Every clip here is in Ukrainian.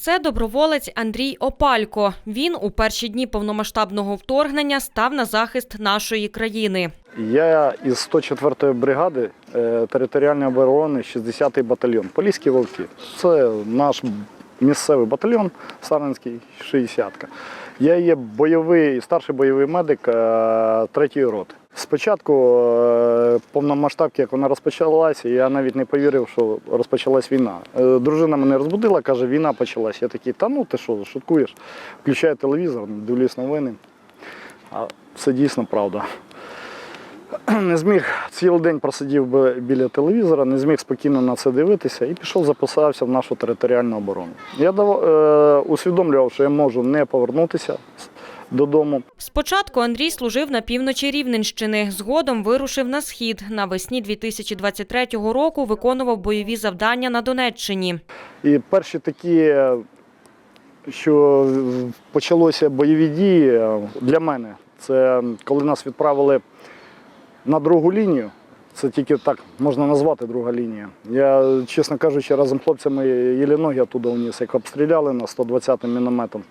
Це доброволець Андрій Опалько. Він у перші дні повномасштабного вторгнення став на захист нашої країни. Я із 104-ї бригади е, територіальної оборони 60-й батальйон Поліські вовки. Це наш місцевий батальйон Сарненський 60-ка. Я є бойовий, старший бойовий медик е, третьої роти. Спочатку е, повномасштабки, як вона розпочалася, я навіть не повірив, що розпочалась війна. Е, Дружина мене розбудила, каже, війна почалась. Я такий, та ну ти що, шуткуєш? Включаю телевізор, дивлюсь новини. А це дійсно правда не зміг цілий день просидів біля телевізора, не зміг спокійно на це дивитися і пішов записався в нашу територіальну оборону. Я е, усвідомлював, що я можу не повернутися додому. Спочатку Андрій служив на півночі Рівненщини, згодом вирушив на схід. Навесні 2023 року виконував бойові завдання на Донеччині. І перші такі, що почалося бойові дії е, для мене, це коли нас відправили на другу лінію. Це тільки так можна назвати друга лінія. Я, чесно кажучи, разом з хлопцями єлі ноги оттуда вніс, як обстріляли нас 120-м мінометом.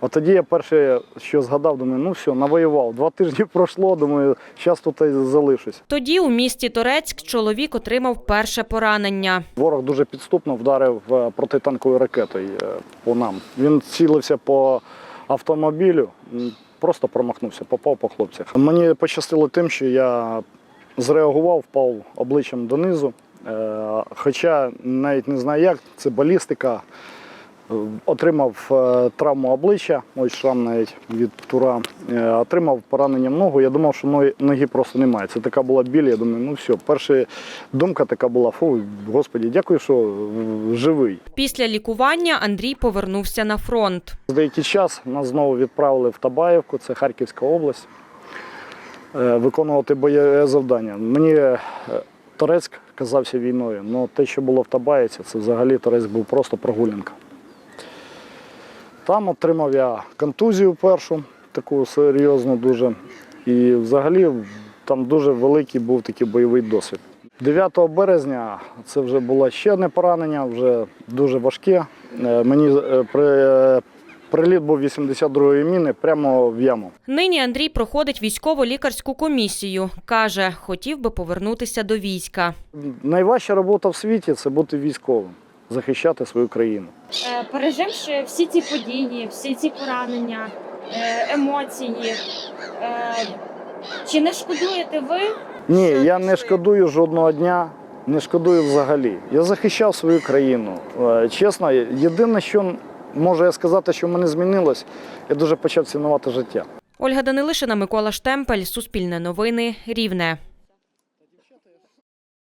От тоді я перше, що згадав, думаю, ну все, навоював. Два тижні пройшло, думаю, зараз тут і залишусь. Тоді у місті Торецьк чоловік отримав перше поранення. Ворог дуже підступно вдарив е, протитанковою ракетою е, по нам. Він цілився по автомобілю, просто промахнувся, попав по хлопцях. Мені пощастило тим, що я зреагував, впав обличчям донизу. Е, Хоча навіть не знаю як, це балістика. Е, Отримав е, травму обличчя, ось шрам навіть від тура. Отримав поранення в ногу. Я думав, що ноги- просто немає. Це така була біль. Я думаю, ну все. Перша думка така була: фу, господі, дякую, що живий. Після лікування Андрій повернувся на фронт. Деякий час нас знову відправили в Табаєвку, це Харківська область, виконувати бойове завдання. Мені е, Торецьк казався війною, але те, що було в Табаєвці, це взагалі Торецьк був просто прогулянка. Там отримав я контузію першу, таку серйозну дуже. І взагалі там дуже великий був такий бойовий досвід. 9 березня це вже було ще одне поранення, вже дуже важке. Е, Мені е, приліт був 82-ї міни прямо в яму. Нині Андрій проходить військово-лікарську комісію. Каже, хотів би повернутися до війська. Найважча робота в світі це бути військовим, захищати свою країну. Е, переживши всі ці події, всі ці поранення, е, емоції, е, чи не шкодуєте ви? Ні, я не шкодую жодного дня, не шкодую взагалі. Я захищав свою країну. Чесно, єдине, що можу я сказати, що в мене змінилось, я дуже почав цінувати життя. Ольга Данилишина, Микола Штемпель, Суспільне новини, Рівне.